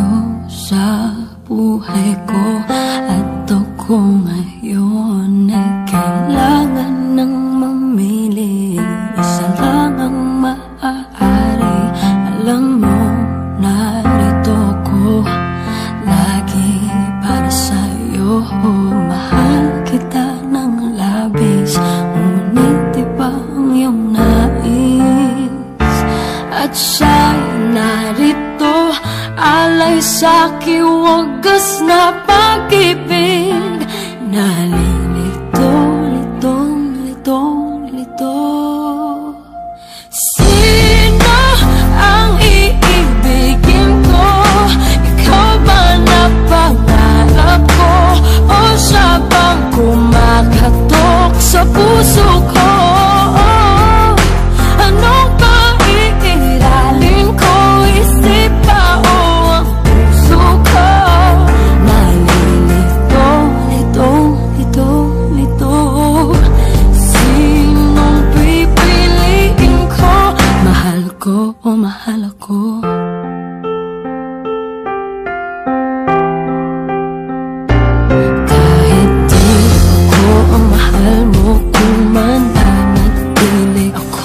inyo sa buhay ko At ako ngayon ay kailangan sa'ki wagas na pag-ibig. Na mo mahal ako. Kahit di ang mahal mo Kung man ay magpili ako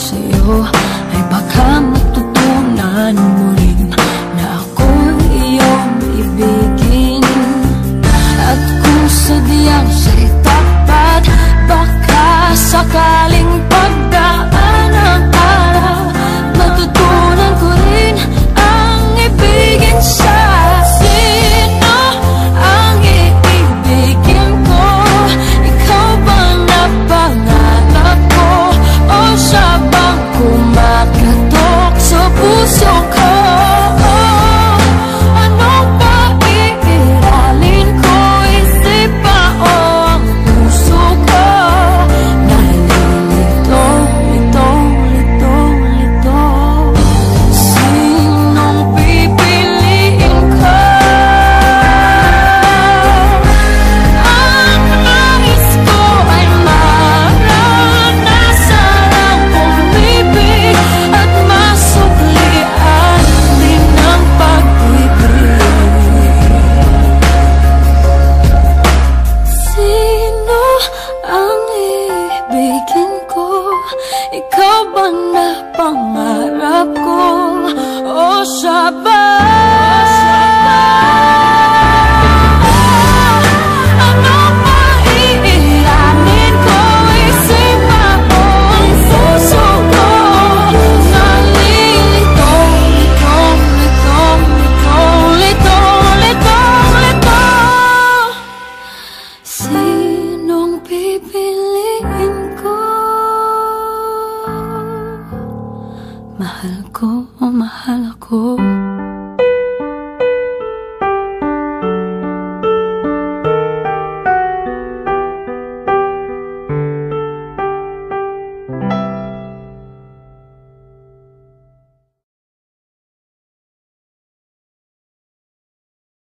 bona Mahal ko oh, mahal ako.